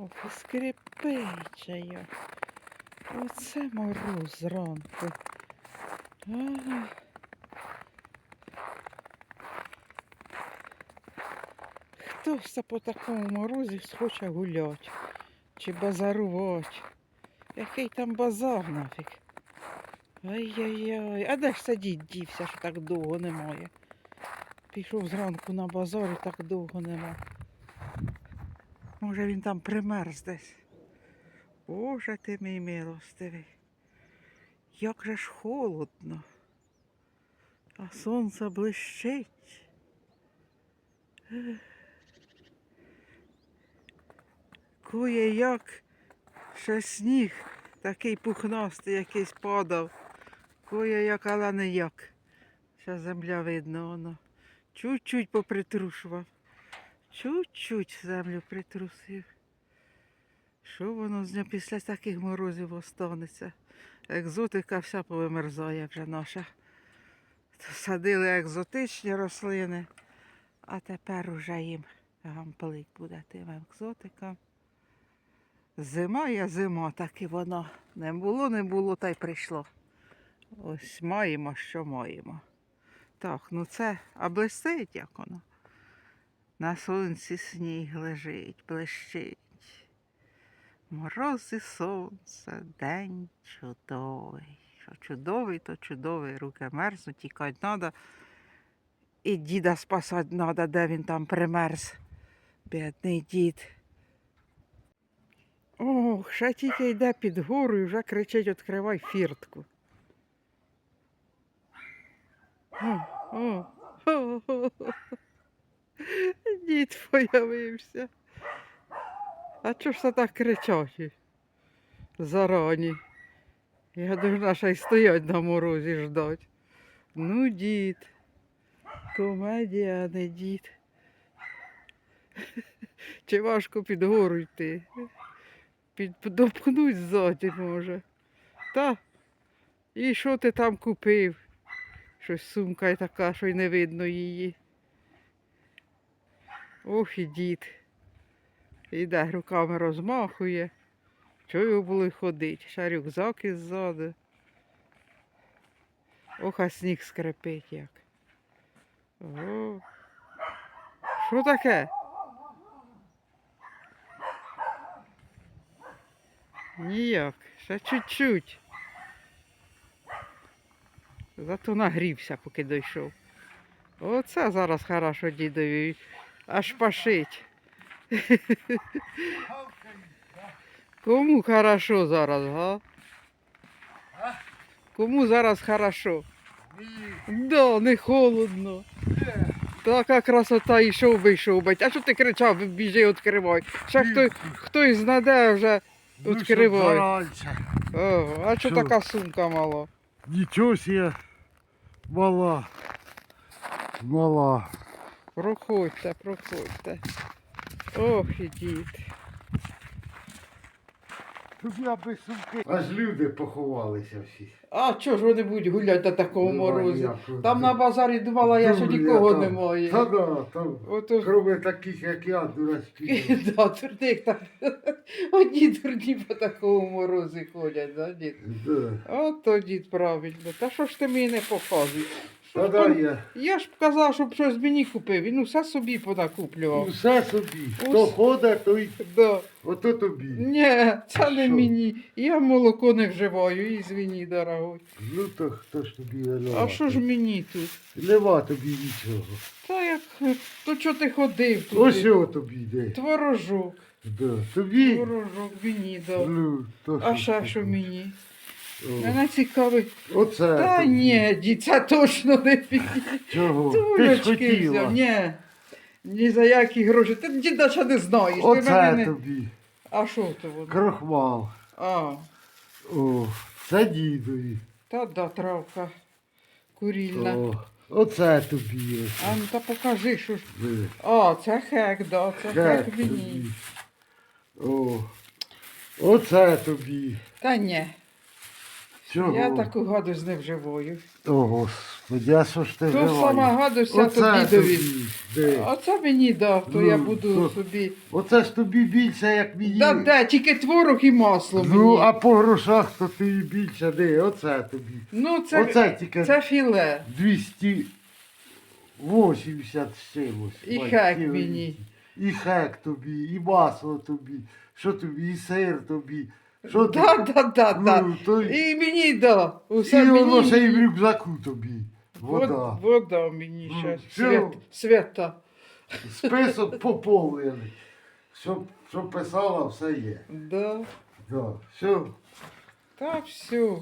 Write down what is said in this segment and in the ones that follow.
Ох, і. Оце мороз зранку. Ага. Хто це по такому морозі схоче гулять чи базарувати? Який там базар нафіг? Ай-яй-яй. А де ж дід дівся, що так довго немає? Пішов зранку на базар і так довго нема. Може він там примерз десь. Боже ти мій милостивий. Як же ж холодно. А сонце блищить. Кує як ще сніг такий пухнастий якийсь падав. Кує як, але не як. Ще земля видно воно. Чуть-чуть попритрушував. Чуть-чуть землю притрусив. Що воно з нього після таких морозів останеться? Екзотика вся повимерзає вже наша. Садили екзотичні рослини, а тепер уже їм гамплик буде тим екзотикам. Зима є зима, так і воно. Не було, не було, та й прийшло. Ось маємо, що маємо. Так, ну це, а блистить як воно. На сонці сніг лежить, блищить. Мороз і сонце, день чудовий. Що чудовий, то чудовий. Руки мерзнуть, тікати треба. І діда спасати треба, де він там примерз. Бідний дід. Ох, ще тільки йде під гору і вже кричить, відкривай фіртку. О, о, о, о, о. Дід появився. А чого ж це так кричать? Зарані. Я должна ще й стоять на морозі ждать. Ну, дід. Комедія, а не дід. Чи важко під гору йти? Під, допхнуть ззаді може. Та. І що ти там купив? Щось сумка така, що й не видно її. Ох і дід. Іде руками розмахує. Чого його було й ходить? Ще рюкзак іззаду. Ох, а сніг скрипить як. О. Що таке? Ніяк, ще чуть-чуть. Зато нагрівся, поки дійшов. Оце зараз хорошо дідові. Аж пашить. Кому хорошо зараз, га? Кому зараз хорошо? Да, не холодно. Така красота йшов би, йшов би. А що ти кричав, біжи, відкривай. Ще хто, хтось знаде вже Ну, відкривай. щоб а Що? така сумка мала? Нічого себе. Мала. Мала. Проходьте, проходьте. Ох, і дід. Тут я без сумки. Аж люди поховалися всі. А чого ж вони будуть гуляти на такому морозі? ніякого. Там на базарі думала я, що Дурня нікого там. немає. Та да, там. Ото Кроме таких, як я, дурачків. да, дурних там. Одні дурні по такому морозі ходять, да, дід? Да. От то дід правильно. Та що ж ти мені не показуєш? Що Та ж да, пон- я. Я ж б казав, щоб щось мені купив. Він усе собі понакуплював. Усе собі. Ус- Хто ходить, той Да. ото тобі. Ні, це не Що? мені. Я молоко не вживаю, і звіні, дорогой. Ну то хто ж тобі винуватий? А що ж мені тут? Нема тобі нічого. Та як, то чого ти ходив тут? Ось його тобі йде. Творожок. Да. Тобі. Творожок мені дав. Ну, то А ще тобі. що мені? О, Мене цікавить. Оце. Та тобі. ні, це точно не піде. Чого? Ти ж Тулечки хотіла. взяв. Ні. Ні за які гроші. Ти діда ще не знаєш. Ти Оце мене не... тобі. А що то воно? Крохмал. А, О, це дідові. та да, травка курільна. О, оце тобі. ось. А ну та покажи, що ж. Диви. А, це хек, да, це Геть хек мені. тобі. О, оце тобі. Та ні. Чого? Я таку гадость не вживаю. О, Господи, а що ж ти То сама гадость, дідові. тобі, де? Оце мені дав, то я Ну, буду то- собі. Оце ж тобі більше, як мені. Да, де, тільки творог і масло Ну, мені. а по грошах то тобі більше, де? Оце тобі. Ну, це, Оце тільки це філе. 280 з чимось. І хек ті мені. І хек тобі, і масло тобі, що тобі, і сир тобі. Що Да, тобі? да, да, да. Ну, то й- І мені да. і Усе воно мені. ще й в рюкзаку тобі. Вод- Вода. Вода мені Ну, щас. всьо. Свят, свята. Список поповнений. Що, що писала, все є. Да. Да. Все. Та все.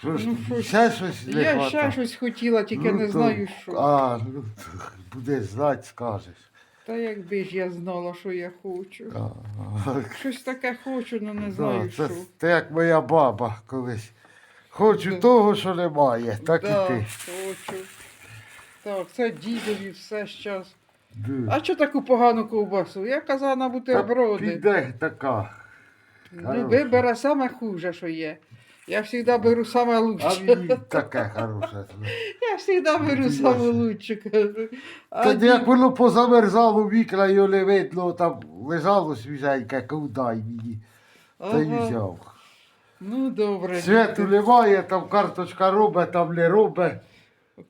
Що ж Ну, тобі? Ще щось не Я хватає? ще щось хотіла, тільки Ну, не то- знаю що. А, ну, то будеш знати, скажеш. Та якби ж я знала, що я хочу. А, Щось таке хочу, але не да, знаю це, що. це як моя баба колись. Хочу Да. того, що немає, так да, і ти. хочу. Так, це дідові все щас. Да. А що таку погану ковбасу? Я казала на Та бутерброди. Піде така. Ну, хороша. вибере саме хуже, що є. Я завжди беру саме А лучше. мені таке хороше. Я завжди беру Ти саме ясно. лучше. кажу. А Та ді- як воно позамерзало вікна, його не видно, там лежало свіженьке, ковдай мені. Та й Ага. взяв. Ну, добре. Світу немає, там карточка робить, там не робить.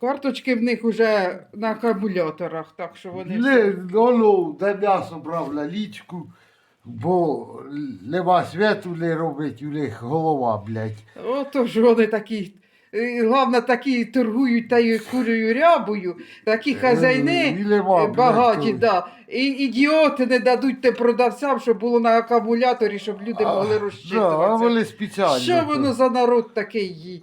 Карточки в них вже на акумуляторах, так що вони. Не, ну, де м'ясо брав на лічку, бо нема світу не робить, у них голова, блядь. Ото ж вони такі. Головне, такі торгують таю курою рябою, такі хазяйни е, блядь, багаті, да. І ідіоти не дадуть те продавцям, щоб було на акумуляторі, щоб люди А, могли да, а розчитуватися. вони спеціально. Що воно за народ такий?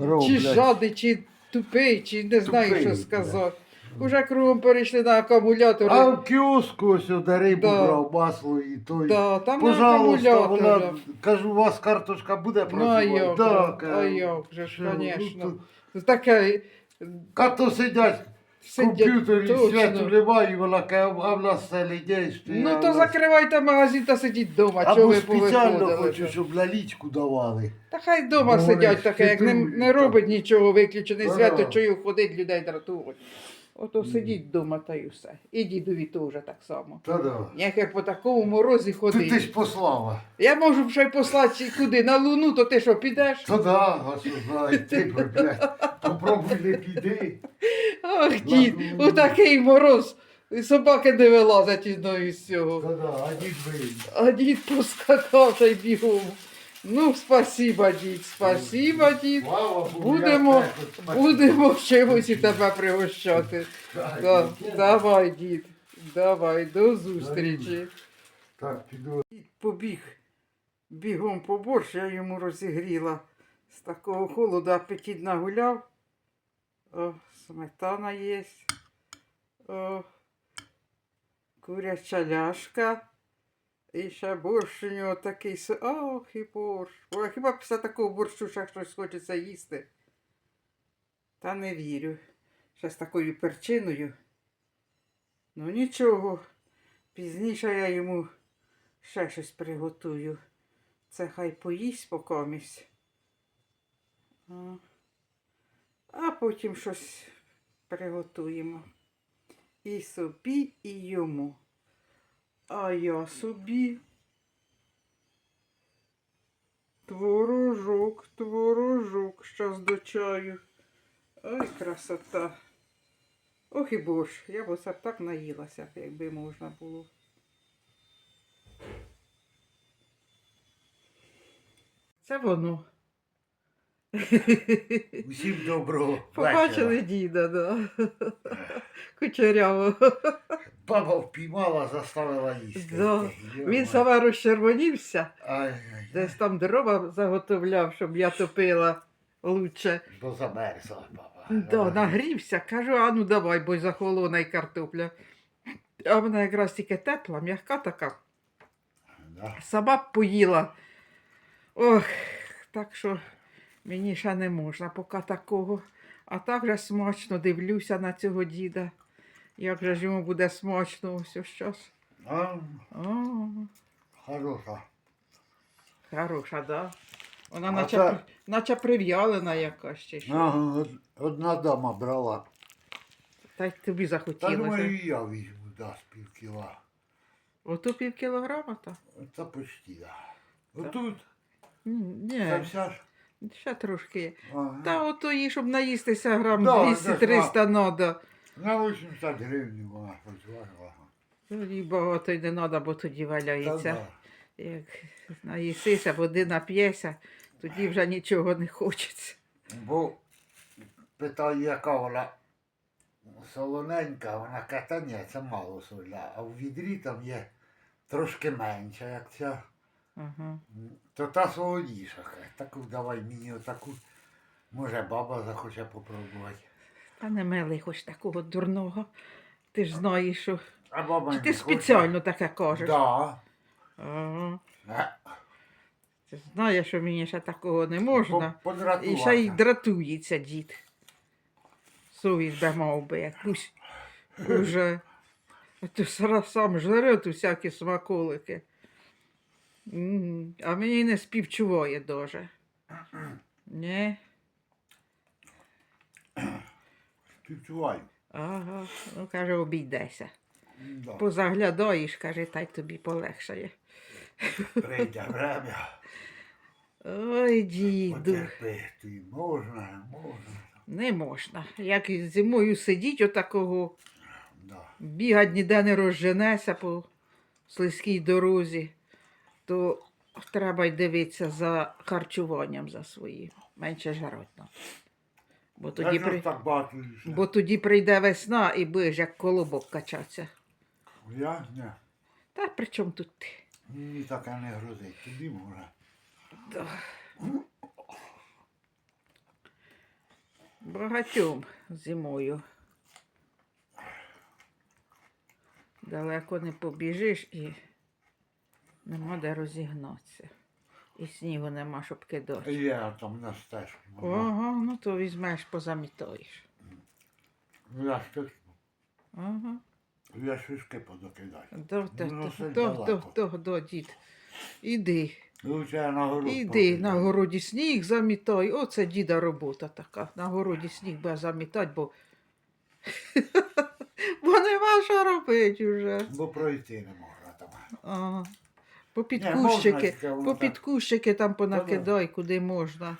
роблять. Чи жадний, чи тупий, чи не знаю, Тупий, що блядь. сказати. Уже кругом перейшли на акумулятори. А в кіоску ось де рибу Да. брав, масло і той. Да, там на Пожалуйста, акумуляторах. вона, кажу, у вас карточка буде Ну, а працювати? як, Да, же, кажу. а як же ж, Що, ну, звісно. то- Таке Като сидять в сидять комп'ютері, точно. немає, і вона каже, а в нас все людей стоїть. Ну то нас- закривайте магазин та сидіть вдома, чого Або ви спеціально повиходили. хочу, щоб на лічку давали. Та хай вдома Ну, сидять таке, як не, не робить нічого, виключений свято, чою ходить, людей дратувати. Ото сидіть вдома та й все. І дідові теж так само. Та да. Ніяке по такому морозі Ти, ти ходить. ж послала. Я можу ще й послати куди? На луну, то ти що, підеш? Та да, а що знає, ти, блядь, попробуй не піди. Ах, дід, у такий мороз. І собаки не вилазять із цього. Та да, а дід вийде. А дід поскакав та й бігом. Ну, спасіба, дід, спасіба, дід. Будемо, будемо чимось і тебе пригощати. Да, давай, дід, давай, до зустрічі. Так, піду. Дід побіг бігом по борщ, я йому розігріла. З такого холоду апетит нагуляв. О, сметана є. О, куряча ляшка. І ще борщ у нього такий. Ох, і борщ. А хіба після такого борщу ще щось хочеться їсти? Та не вірю. Ще з такою перчиною. Ну нічого. Пізніше я йому ще щось приготую. Це хай поїсть покомість. А, а потім щось приготуємо. І собі, і йому. А я собі. Творожок, творожок, щас до чаю. Ой, красота. Ох і борщ, я б оце так наїлася, якби можна було. Це воно. Усім доброго. Побачили вечора. діда, да. Кучеряво. Баба впіймала, заставила їсти. Да. Він саме розчервонівся, десь там дрова заготовляв, щоб я топила лучше. бо замерзла баба. Да, нагрівся, кажу, а ну давай, бо захолона й картопля. А вона якраз тільки тепла, м'яка така. Да. Сама поїла. Ох, так що мені ще не можна поки такого. А так же смачно дивлюся на цього діда. Як же ж йому буде смачно ось щось. А, О, хороша. хороша, да? Вона А наче, це- наче прив'ялена якась чи що. Ага, одна дама брала. Та й тобі Та захотілося. думаю, і я візьму, дасть пів кіла. Ото пів кілограма то? Та почти, да. Отут, Ні, вся ж. Ще трошки. Ага. Та ото їй, щоб наїстися грам Да, 200-300 надо. На 80 гривень вона розважила. Тоді багато й не треба, бо тоді валяється. да. Як наїсися, води нап'єся, тоді вже нічого не хочеться. Бо питаю, яка вона солоненька, вона каже, та ні, це мало соля, а в відрі там є трошки менша, як ця. То та солоніша. каже. Таку давай мені отаку. Може баба захоче попробувати. Та не милий хоч такого дурного. Ти ж знаєш, що. А баба Чи не ти хоче. спеціально таке кажеш? Да. Ага. Е, Ти ж знаєш, що мені ще такого не можна. по- І ще й подратувати. дратується дід. Совість би мав би якусь уже. То сам жре тут всякі смаколики. А мені не співчуває дуже. Ні. Співчуваю. Ага. Ну, каже, обійдеся. Да. Позаглядаєш, каже, та й тобі полегшає. Прийде время. Ой, діду. Потерпити. Можна, можна. Не можна. Як і зимою сидіть отакого, Да. бігать ніде не розженеся по слизькій дорозі, то треба й дивитися за харчуванням за своїм. Менше жаротно. Бо тоді, Я при... так багато їжджу. Бо тоді прийде весна і будеш як колобок качатися. Я? Ні. Та при чому тут ти? Мені таке не грозить. Тобі може. Да. Багатьом зимою. Далеко не побіжиш і нема де розігнатися. І снігу нема, щоб кидати. Я там на стежку. Ага, ну то візьмеш, позамітаєш. Ну, Я точно. Ага. Я шишки подокидаю. До, до, Ну, до, це до, до, далеко. до, до, дід. Іди, Лучше я на город іди, покидаю. на городі сніг замітай. Оце діда робота така. На городі сніг буде замітати, бо. бо нема що робити вже. Бо пройти не можна там. Ага. По Ні, можна, підкущики, тільки воно по так. підкущики там понакидай, куди можна.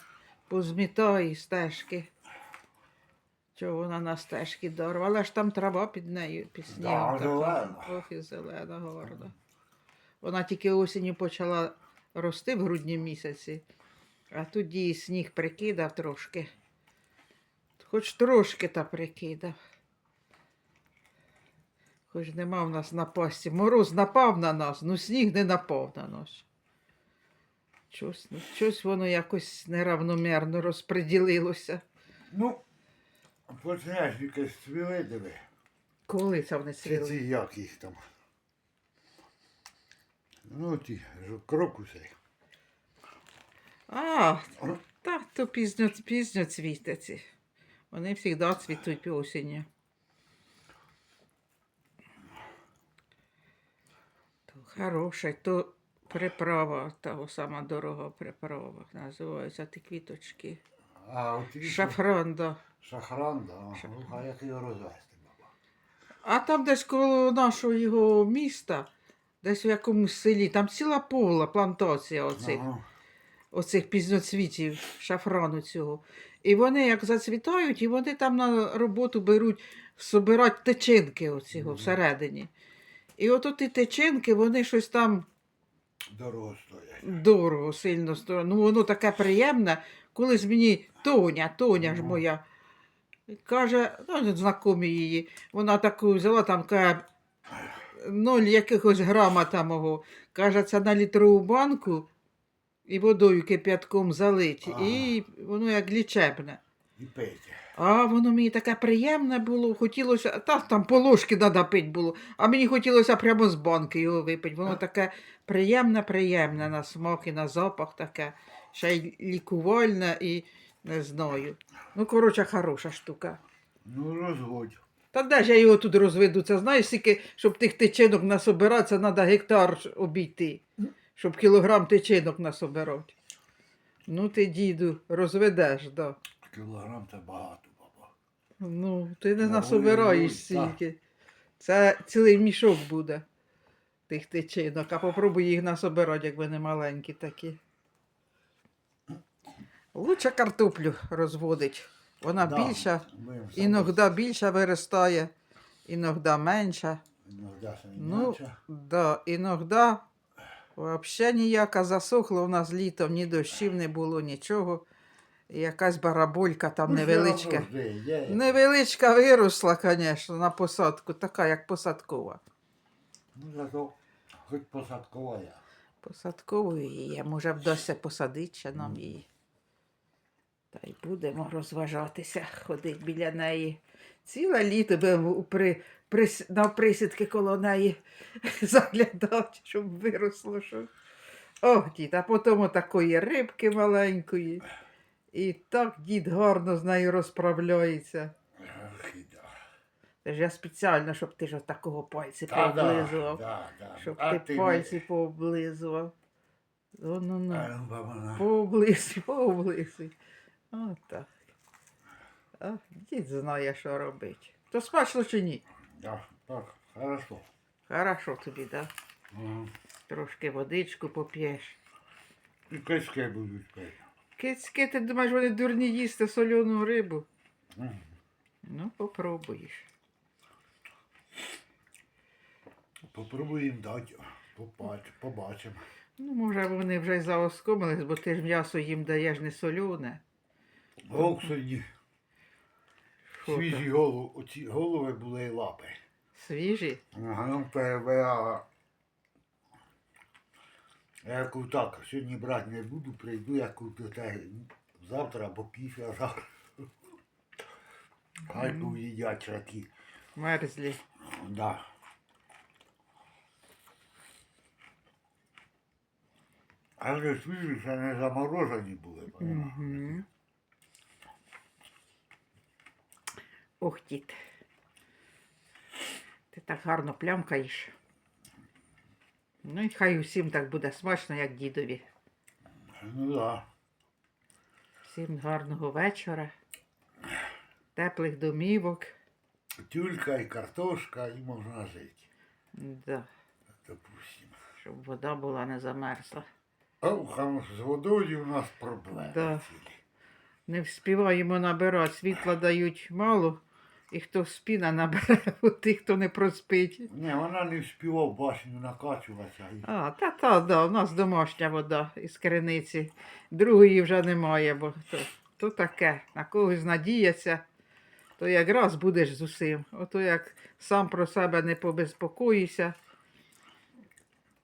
Позмітай стежки. Чого вона на стежки дорва, але ж там трава під нею, під снігом. така, зелена. Трохи зелена, гарна. Вона тільки осінню почала рости в грудні місяці, а тоді сніг прикидав трошки. Хоч трошки та прикидав. Хоч нема в нас напасті. Мороз напав на нас, ну сніг не напав на нас. Щось, ну, щось воно якось неравномірно розподілилося. Ну, почнеш якось цвіли диви. Коли це вони свіли? ці як їх там. Ну, ті крокуси. А, так, то пізньо, пізньо цвітеці. Вони завжди цвітуть осінню. То хороше, то приправа, того сама дорога приправа. Називаються ті квіточки. А от ті, що- Шафран. Шахран, да. Ну, а як його розвести, баба? А там десь коло нашого його міста, десь в якомусь селі, там ціла пола плантація оцих. Ага. оцих пізноцвітів, шафрану цього. І вони як зацвітають, і вони там на роботу беруть собирати течинки оцього Мгм. всередині. І от ті течинки, вони щось там Дорого стоять. дорого сильно стоять. Ну воно таке приємне. Колись мені Тоня, Тоня ж моя, каже, ну, знакомі її, вона таку взяла там каже, ноль якихось грама там. тамого. Каже, це на літрову банку і водою кип'ятком залить. Ага. І воно як лічебне. І пейте. А воно мені таке приємне було. Хотілося, та там по ложки треба пити було, а мені хотілося прямо з банки його випити. Воно таке приємне, приємне на смак і на запах таке. Ще й лікувальне і не знаю. Ну, коротше, хороша штука. Ну, розгодь. Та де ж я його тут розведу? Це знаєш, скільки, щоб тих тичинок насобиратися, треба гектар обійти, щоб кілограм тичинок насобирати. Ну ти, діду, розведеш, да. Кілограм це багато. Ну, ти не Ну, насобираєш ой, ой, стільки. Це цілий мішок буде тих тичинок, а попробуй їх насобирати, як вони маленькі такі. Лучше картоплю розводить. Вона Да, більша, іноді більша виростає, іноді менша. Іногда ще Ну, інакше. да, іноді взагалі ніяка засохла у нас літом, ні дощів не було, нічого. Якась бараболька там Ну, невеличка. Невеличка виросла, звісно, на посадку, така як посадкова. Ну, зато хоч посадкова я. Посадковою її, може вдасться посадити ще нам її. Та й будемо розважатися, ходити біля неї. Ціле літо будемо у при, на присідки коло неї заглядати, щоб виросло щось. Ох, дід, а потім такої рибки маленької. І так дід гарно з нею розправляється. Ах, і да. Це ж я спеціально, щоб ти ж такого пальці Та, да, пооблизував. да, да. Щоб А ти ми- пальці пооблизував. Ну, ну, ну. А, ну, баба, на. Пооблизуй, пооблизуй. Отак. А, дід знає, що робити. То смачно чи ні? Да, так, хорошо. Хорошо тобі, да? Ага. Трошки водичку поп'єш. І кишки будуть пити. Кицьки, ти думаєш, вони дурні їсти соляну рибу? Ну, попробуєш. Попробуємо дати. Побач, побачимо. Ну, може, вони вже й заоскомились, бо ти ж м'ясо їм даєш не соляне. Сьогодні свіжі голови, оці голови були і лапи. Свіжі? Ага, ну перебирала. Я кажу, так, сьогодні брати не буду, прийду, я кажу, завтра або післязавтра. Хай поїдять раки. Мерзлі. Да. Але свіжі ще не заморожені були. Угу. Ох, дід. Ти так гарно плямкаєш. Ну і хай усім так буде смачно, як дідові. Ну да. Всім гарного вечора, теплих домівок. Тюлька і картошка, і можна жити. Да, Допустимо. щоб вода була не замерзла. А з водою у нас проблеми. Да. Не вспіваємо набирати, світла дають мало, і хто спіна набере, у тих, хто не проспить. Ні, вона не вспівав башню накачуватися. А, та та, да, у нас домашня вода із криниці. Другої вже немає, бо то, то таке, на когось надіяться, то якраз будеш з усім. Ото як сам про себе не побезпокоїшся,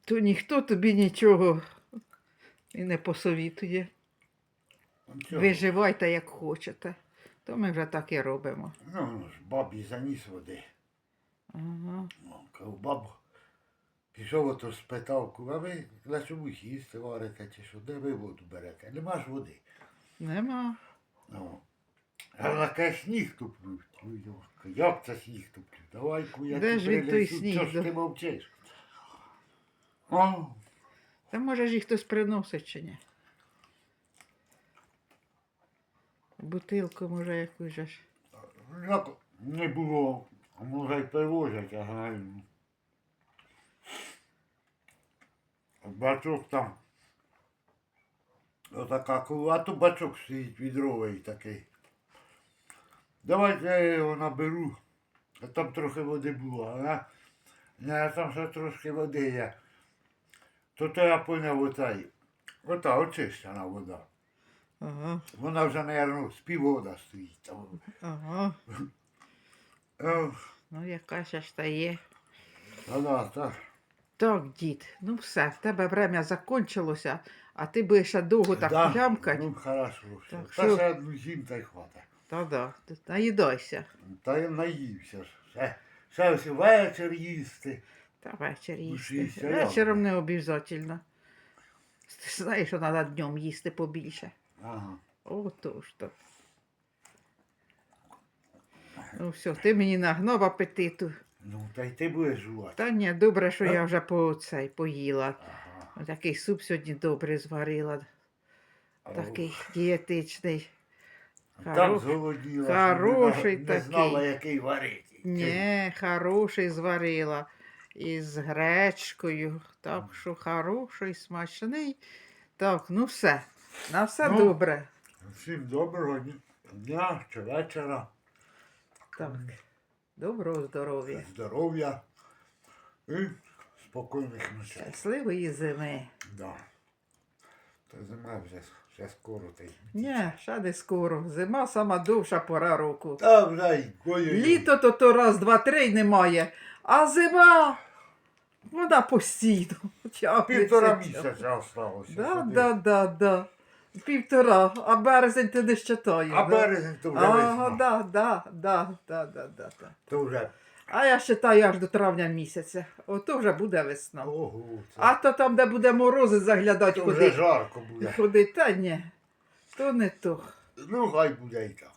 то ніхто тобі нічого і не посовітує. Виживайте як хочете. То ми вже так і робимо. Ну, ну ж, бабі заніс води. Ага. Ну, бабу, пішов ото спитав, а ви для чому їсти варите чи що, де ви воду берете? Нема ж води. Нема. Ну, а таке сніг туплю. Ой, Як це сніг туплю? Давай, ку, я Де ж він той сніг, ж ти мовчиш? О, Та може ж їх хтось приносить чи ні? Бутилку, може, якусь же ж. як не було, може й привозять, а. Бачок там. Отака а то бачок стоїть відровий такий. Давайте я його наберу. А там трохи води було, а я там ще трошки води є. То то я поняв отай. Ота очищена вода. Ага, Вона вже, мабуть, співвода стоїть там. ага. Ох, Ну, яка ще ж та є. та да, так. Так, дід, ну все, в тебе время закончилося, а ти будеш ще довго так Да, плямкать. Ну, хорошо. все. Так Та що- ще одну зім та й хвата. Та да, ти наїдайся. Та я наївся ж. Ще, ще ось вечір їсти. Та вечір Ну, їсти. шість, а Вечором не. Ти знаєш, що треба днем їсти побільше. Ага. Отож то. Ну все, ти мені нагнав апетиту. Ну, та й ти будеш жувати. Та ні, добре, що я вже по цей поїла. Ага. Такий суп сьогодні добре зварила. такий дієтичний. Там Хоро- хороший не, не такий. знала, який варити. Ні, хороший зварила. Із гречкою. Так що хороший, смачний. Так, ну все. На все Ну. добре. Всім доброго дня- чи вечора, Так. Доброго здоров'я. здоров'я і спокійних ночей. Щасливої зими. Да. Та зима вже, вже скоро й. Ні, ще не скоро. Зима сама довша пора року. Та вже й кою. Літо то то раз, два, три й немає. А зима, вона постійно. тягнеться. Півтора місяця осталося. Да, сюди. да, да, да. Півтора, а березень ти не щитаєш. А да? березень то вже Ага, весна. да, да, да, да, да, да, да. То вже. А я вважаю аж до травня місяця. Ото вже буде весна. Ого, це, А то там, де буде морози заглядати, то вже жарко буде. Ходить, та ні. То не то. Ну, хай буде і так.